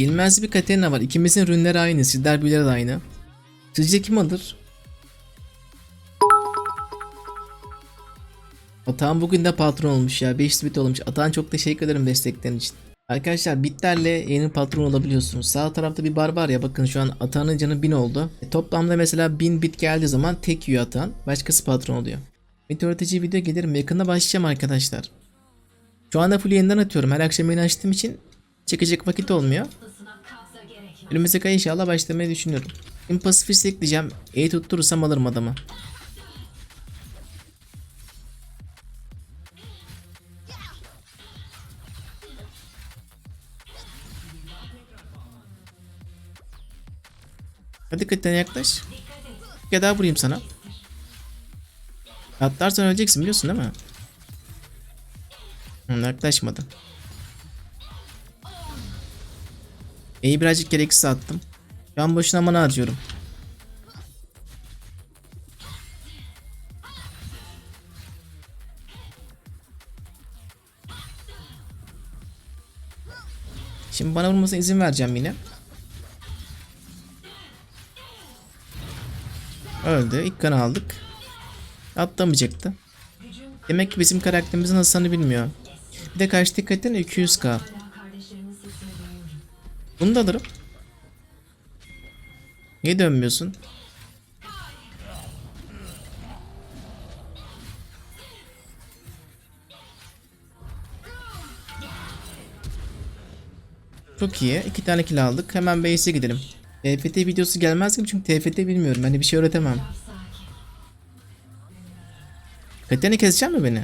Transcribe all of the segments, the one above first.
Bilmez bir Katerina var. İkimizin rünleri aynı. Sizler de aynı. Sizce kim alır? Atan bugün de patron olmuş ya. 5 bit olmuş. Atan çok teşekkür ederim desteklerin için. Arkadaşlar bitlerle yeni patron olabiliyorsunuz. Sağ tarafta bir bar var ya bakın şu an Atan'ın canı 1000 oldu. E, toplamda mesela 1000 bit geldiği zaman tek yiyor Atan. Başkası patron oluyor. Meteoroloji video gelirim. Yakında başlayacağım arkadaşlar. Şu anda full yeniden atıyorum. Her akşam yayın açtığım için çekecek vakit olmuyor. Önümüzdeki ay inşallah başlamayı düşünüyorum. Şimdi pasifist ekleyeceğim. E tutturursam alırım adamı. Hadi Katerina yaklaş. Bir daha vurayım sana. Atlarsan öleceksin biliyorsun değil mi? Hı, yaklaşmadı. İyi birazcık gereksiz attım. Şu an boşuna mana harcıyorum. Şimdi bana vurmasına izin vereceğim yine. Öldü. İlk kanı aldık. Atlamayacaktı. Demek ki bizim karakterimizin hasarını bilmiyor. Bir de karşı dikkatten 200k. Bunu da alırım. Niye dönmüyorsun? Çok iyi. İki tane kill aldık. Hemen base'e gidelim. TFT videosu gelmez gibi çünkü TFT bilmiyorum. Hani bir şey öğretemem. Katerina kesecek mi beni?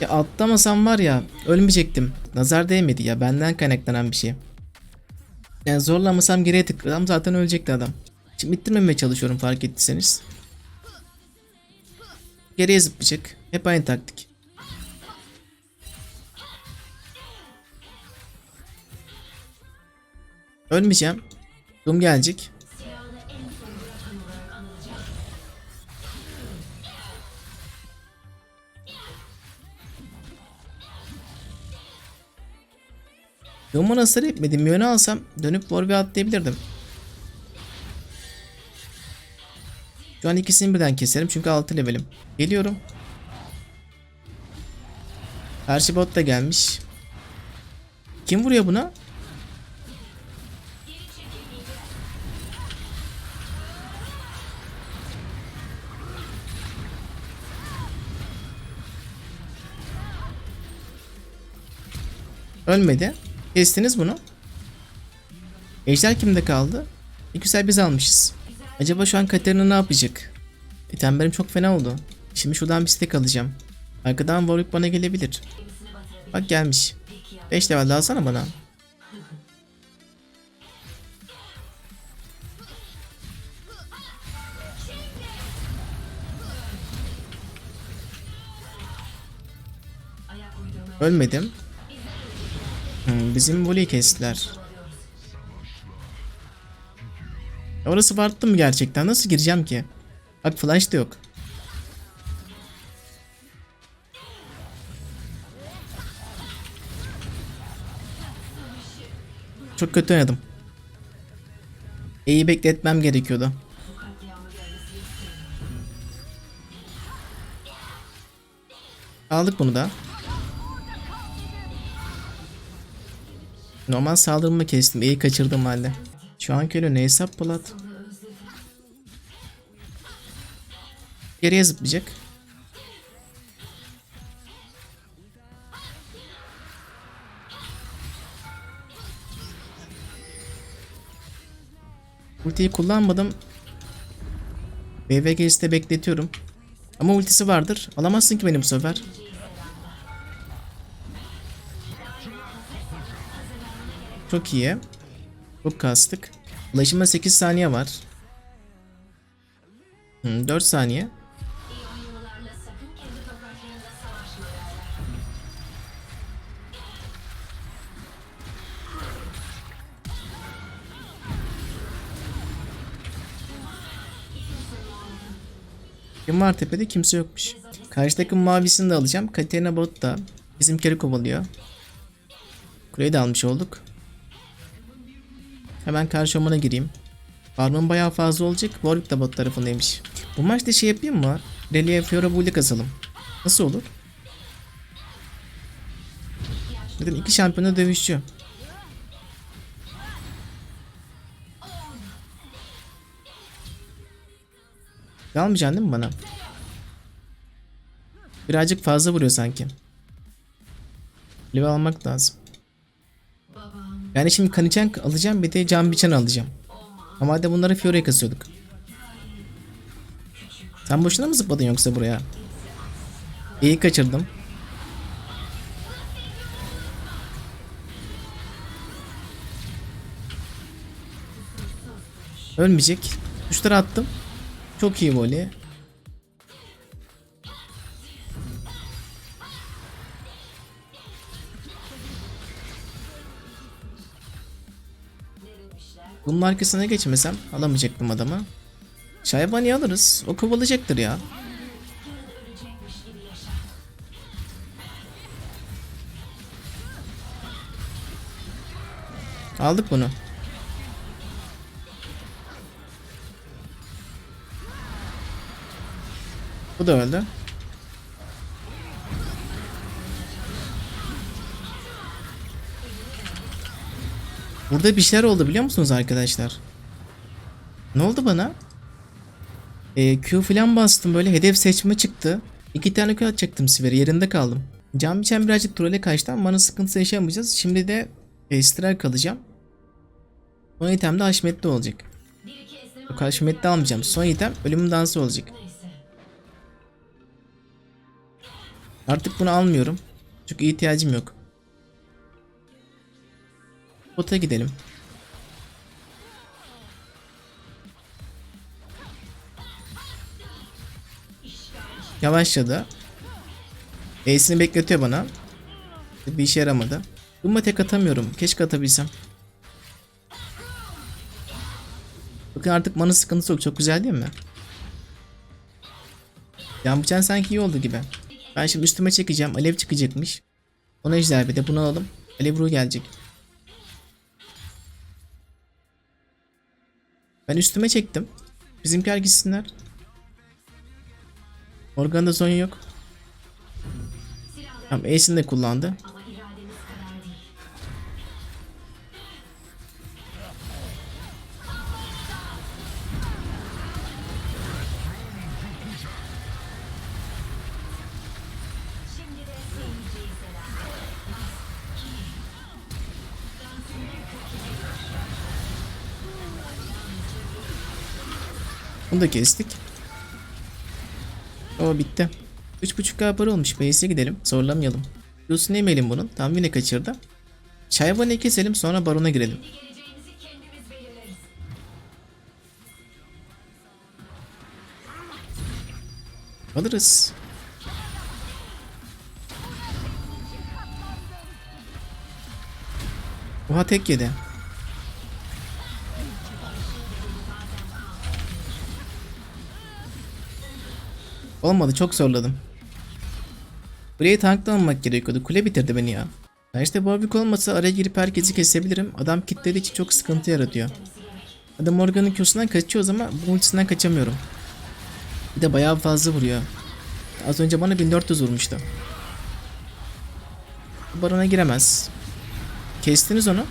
Ya atlamasam var ya ölmeyecektim. Nazar değmedi ya benden kaynaklanan bir şey. Yani zorlamasam geriye tıkladım zaten ölecekti adam. Şimdi bitirmemeye çalışıyorum fark ettiyseniz. Geriye zıplayacak. Hep aynı taktik. Ölmeyeceğim. Doom gelecek. Doom'u nasıl etmedim? Yönü alsam dönüp Warwick'e atlayabilirdim. Şu an ikisini birden keserim çünkü 6 levelim. Geliyorum. Karşı bot da gelmiş. Kim vuruyor buna? Ölmedi. Kestiniz bunu. Ejder kimde kaldı? Ne güzel biz almışız. Acaba şu an Katerina ne yapacak? İtemlerim çok fena oldu. Şimdi şuradan bir stack alacağım. Arkadan Warwick bana gelebilir. Bak gelmiş. 5 level daha alsana bana. Ölmedim. Hmm, bizim voleyi kestiler. Orası farklı mı gerçekten? Nasıl gireceğim ki? Bak flash da yok. Çok kötü oynadım. İyi bekletmem gerekiyordu. Aldık bunu da. Normal saldırımı kestim. İyi kaçırdım halde. Şu an köylü ne hesap Polat? Geriye zıplayacak. Ultiyi kullanmadım. BVG'si bekletiyorum. Ama ultisi vardır. Alamazsın ki beni bu sefer. Çok iyi. Çok kastık. Ulaşıma 8 saniye var. Hı, 4 saniye. Kim var tepede? Kimse yokmuş. Karşı takım mavisini de alacağım. Katerina bot da bizimkileri kovalıyor. Kuleyi de almış olduk. Hemen karşı ormana gireyim. Farmım bayağı fazla olacak. Warwick de bot tarafındaymış. Bu maçta şey yapayım mı? Reli'ye Fiora Bull'u kazalım. Nasıl olur? Zaten iki şampiyonu dövüşçü. Almayacaksın değil mi bana? Birazcık fazla vuruyor sanki. Level almak lazım. Yani şimdi Kanicen alacağım bir de Can Biçen alacağım. Ama de bunları Fiora'ya kasıyorduk. Sen boşuna mı zıpladın yoksa buraya? İyi kaçırdım. Ölmeyecek. Tuşları attım. Çok iyi voley. Bunun arkasına geçmesem alamayacaktım adamı. Şaybani alırız. O kovalayacaktır ya. Aldık bunu. Bu da öldü. Burada bir şeyler oldu biliyor musunuz arkadaşlar? Ne oldu bana? Ee, Q falan bastım böyle hedef seçme çıktı. İki tane Q atacaktım Siver'e yerinde kaldım. Can biçen birazcık trole kaçtı ama mana sıkıntısı yaşamayacağız. Şimdi de e, strike alacağım. Son item de Haşmetli olacak. Yok Haşmetli almayacağım. Son item ölüm dansı olacak. Artık bunu almıyorum. Çünkü ihtiyacım yok. Bota gidelim. Yavaşladı. Ace'ini bekletiyor bana. Bir işe yaramadı. Dumma tek atamıyorum. Keşke atabilsem. Bakın artık mana sıkıntısı yok. Çok güzel değil mi? Yan bıçağın sanki iyi oldu gibi. Ben şimdi üstüme çekeceğim. Alev çıkacakmış. Ona ejder bir de bunu alalım. Alev ruhu gelecek. Ben üstüme çektim. Bizimkiler gitsinler. Morgan'da son yok. Tamam Ace'ini de kullandı. Bunu da kestik. O bitti. 3.5k para olmuş. Base'e gidelim. Zorlamayalım. Lucy'ni yemeyelim bunun. Tam yine kaçırdı. Şayvan'ı keselim sonra barona girelim. Alırız. Oha tek yedi. Olmadı çok zorladım. Kuleyi tanklamamak gerekiyordu. Kule bitirdi beni ya. Ya işte Warwick olmasa araya girip herkesi kesebilirim. Adam kitlediği için çok sıkıntı yaratıyor. Adam Morgan'ın Q'sundan kaçıyoruz ama bu ultisinden kaçamıyorum. Bir de bayağı fazla vuruyor. Az önce bana 1400 vurmuştu. Barona giremez. Kestiniz onu.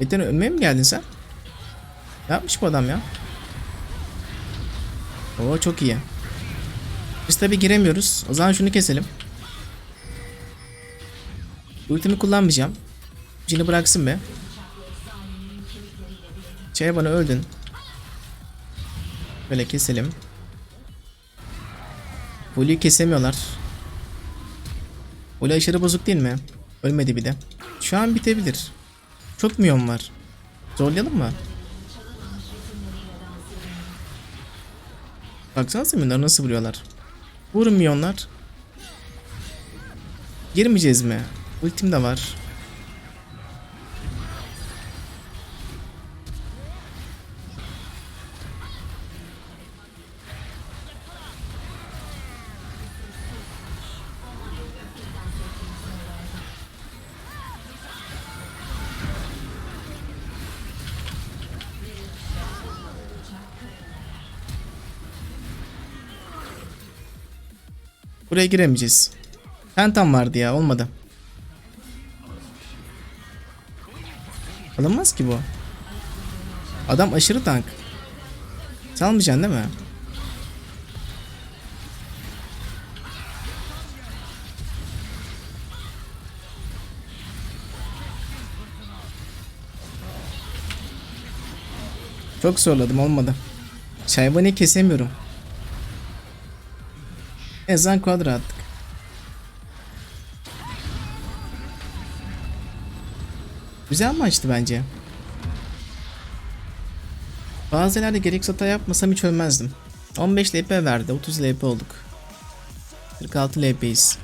Beten ölmeye mi geldin sen? Ne yapmış bu adam ya? Oo çok iyi. Biz tabi giremiyoruz. O zaman şunu keselim. Ultimi kullanmayacağım. Cini bıraksın be. Şey bana öldün. Böyle keselim. Voli'yi kesemiyorlar. Voli aşırı bozuk değil mi? Ölmedi bir de. Şu an bitebilir. Çok milyon var. Zorlayalım mı? Baksanıza milyonlar nasıl vuruyorlar. Vurun milyonlar. Girmeyeceğiz mi? Ultim de var. Buraya giremeyeceğiz. Pentam vardı ya olmadı. Alınmaz ki bu. Adam aşırı tank. Salmayacaksın değil mi? Çok zorladım olmadı. Şayvani kesemiyorum. Ezan kuadra attık. Güzel maçtı bence. Bazı gereksiz hata yapmasam hiç ölmezdim. 15 LP verdi. 30 LP olduk. 46 LP'yiz.